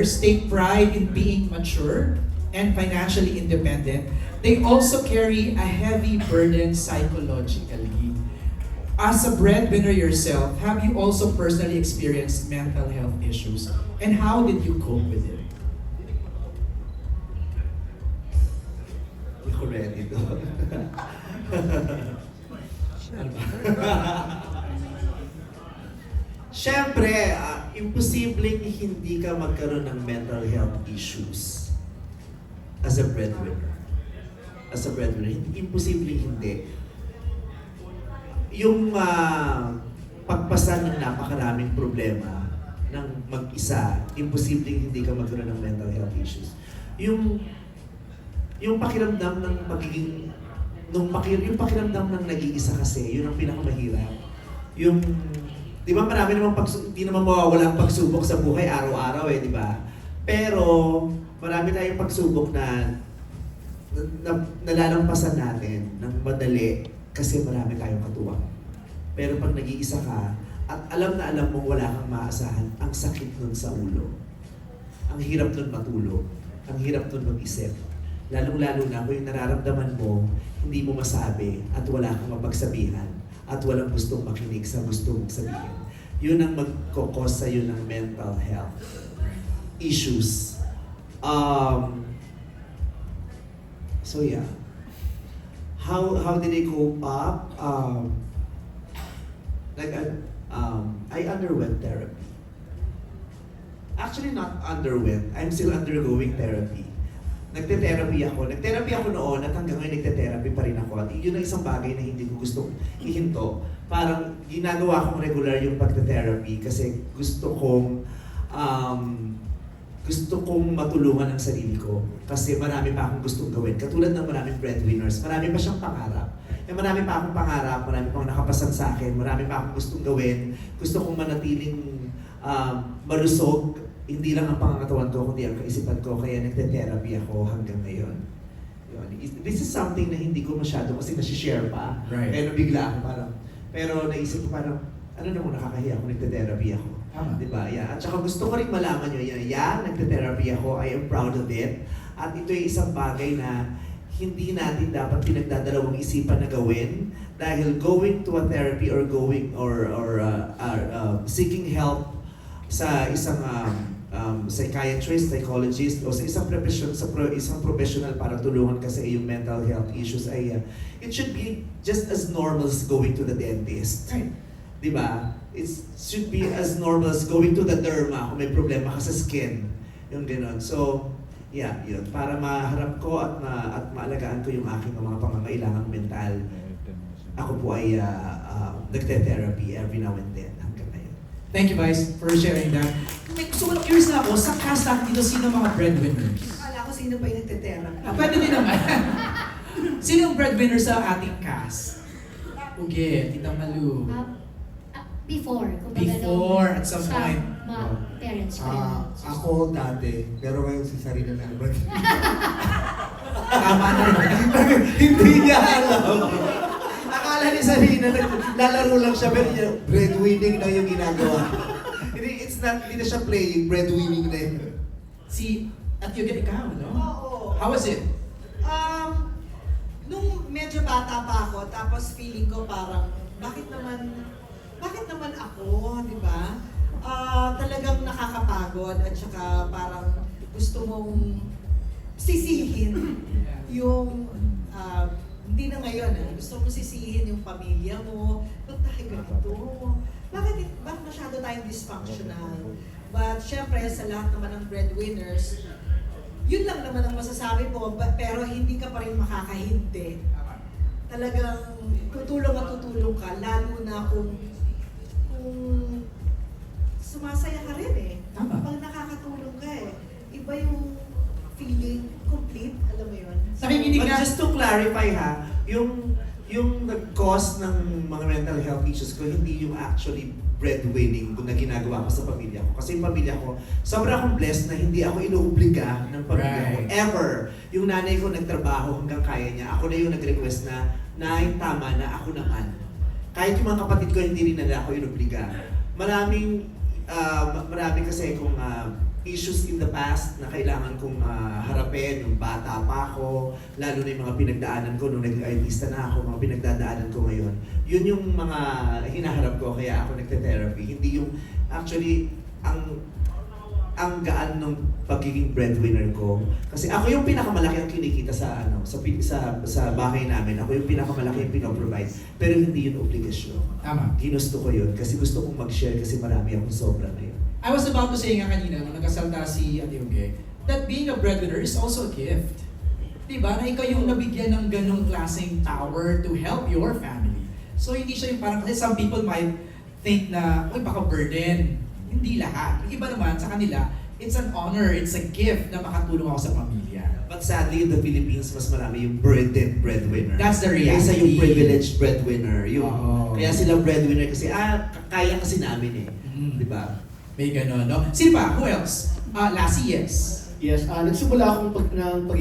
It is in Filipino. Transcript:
breadwinners take pride in being mature and financially independent, they also carry a heavy burden psychologically. As a breadwinner yourself, have you also personally experienced mental health issues? And how did you cope with it? Hindi ko ready doon. Ano? Siyempre, imposibleng hindi ka magkaroon ng mental health issues as a breadwinner. As a breadwinner, imposibleng hindi. Yung ah, pagpasan ng napakaraming problema ng mag-isa, imposibleng hindi ka magkaroon ng mental health issues. Yung yung pakiramdam ng pagiging nung pakir yung pakiramdam ng nag-iisa kasi, yun ang pinakamahirap. Yung di ba marami namang pag hindi naman mawawala ang pagsubok sa buhay araw-araw eh, di ba? Pero marami tayong pagsubok na, na, na nalalampasan natin ng madali kasi marami tayong katuwang. Pero pag nag-iisa ka, at alam na alam mong wala kang maasahan, ang sakit nun sa ulo. Ang hirap nun matulog. Ang hirap nun mag-isip. Lalong-lalo na kung yung nararamdaman mo, hindi mo masabi at wala kang mapagsabihan at walang gustong makinig sa gusto mong sabihin. Yun ang magkokos sa'yo ng mental health issues. Um, so yeah. How how did I cope up? Um, like um, I underwent therapy. Actually, not underwent. I'm still undergoing therapy. Nagte-therapy ako. Nag-therapy ako noon at hanggang ngayon nagte-therapy pa rin ako. At yun ang isang bagay na hindi ko gustong ihinto. Parang ginagawa kong regular yung pagte-therapy kasi gusto kong um, gusto kong matulungan ang sarili ko kasi marami pa akong gustong gawin. Katulad ng maraming breadwinners, marami pa siyang pangarap. Eh, marami pa akong pangarap, marami pa akong nakapasan sa akin, marami pa akong gustong gawin. Gusto kong manatiling um, malusog, hindi lang ang pangangatawan ko, kundi ang kaisipan ko, kaya nagte-therapy ako hanggang ngayon. Yun. Is- This is something na hindi ko masyado kasi nasi-share pa. Right. Pero bigla ako parang, pero naisip ko parang, ano naman nakakahiya kung nagte-therapy ako. Tama. Di ba? Yeah. At saka gusto ko rin malaman nyo, yan, yeah, nagte-therapy ako, I am proud of it. At ito ay isang bagay na hindi natin dapat pinagdadalawang isipan na gawin dahil going to a therapy or going or or uh, uh, uh, seeking help sa isang um, um, psychiatrist, psychologist o sa isang profession sa pro, isang professional para tulungan ka sa iyong mental health issues ay uh, it should be just as normal as going to the dentist. Right. Di ba? It should be as normal as going to the derma kung may problema ka sa skin. Yung gano'n. So, yeah, yun. Para maharap ko at, ma at maalagaan ko yung aking mga pangangailangang mental, ako po ay uh, uh, nagte-therapy every now and then hanggang ngayon. Thank you, Vice, for sharing that. May gusto ko lang curious na ako, sa cast natin dito, sino mga breadwinners? Akala ko sino pa yung nagte-therapy. Ah, pwede din naman. sino ang breadwinner sa ating cast? Uge, Tita Malu. Ah, before. Before, at some sa point. mga parents ko. Ah, ako dati, pero ngayon si Sarina na naman. Tama na Hindi niya alam. Akala ni Sarina, naglalaro lang siya, pero Breadwinning na yung ginagawa. It's not, hindi na siya playing, breadwinning na yun. Si, at you get ikaw, no? Oo. How was it? Um, nung medyo bata pa ako, tapos feeling ko parang, bakit naman, bakit naman ako, di ba? Ah, talagang nakakapagod at saka parang gusto mong sisihin yung, ah, hindi na ngayon ah, gusto mong sisihin yung pamilya mo, ba't tayo ganito? Bakit masyado tayong dysfunctional? But syempre, sa lahat naman ng breadwinners, yun lang naman ang masasabi ba- pero hindi ka pa rin makakahindi. Talagang tutulong at tutulong ka, lalo na kung, kung sumasaya ka rin eh. Tama. Pag nakakatulong ka eh, iba yung feeling complete, alam mo yun? Nakikinig ka? just to clarify ha, yung yung nag-cause ng mga mental health issues ko, hindi yung actually breadwinning na ginagawa ko sa pamilya ko. Kasi yung pamilya ko, sobrang akong blessed na hindi ako inuobliga ng pamilya ko. Right. Ever. Yung nanay ko nagtrabaho hanggang kaya niya. Ako na yung nag-request na, Nay, tama na, ako naman. Kahit yung mga kapatid ko, hindi rin nila ako inuobliga. Maraming, ma- marami kasi kung ah, issues in the past na kailangan kong ah, harapin nung bata pa ako, lalo na yung mga pinagdaanan ko nung nag-artista na ako, mga pinagdadaanan ko ngayon. Yun yung mga hinaharap ko kaya ako nagte-therapy. Hindi yung actually ang ang gaan ng pagiging breadwinner ko. Kasi ako yung pinakamalaki ang kinikita sa ano sa sa sa bahay namin. Ako yung pinakamalaki yung pinoprovide. Pero hindi yun obligasyon. Tama. Ginusto ko yun kasi gusto kong mag-share kasi marami akong sobra ngayon. I was about to say nga kanina, nung nagkasalta si Ate Uge, that being a breadwinner is also a gift. Diba? Na ikaw yung nabigyan ng ganong klaseng power to help your family. So hindi siya yung parang, kasi some people might think na, uy, baka burden. Hindi lahat. Yung iba naman sa kanila, it's an honor, it's a gift na makatulong ako sa pamilya. But sadly, in the Philippines, mas marami yung burdened breadwinner. That's the reality. Kaysa yung privileged breadwinner. Yung, Oo. Kaya sila breadwinner kasi, ah, kaya kasi namin eh. Mm. Di ba? May ganon, no? Sino pa? Who else? Ah, Lassie, yes. Yes, ah nagsimula akong pag, ng pag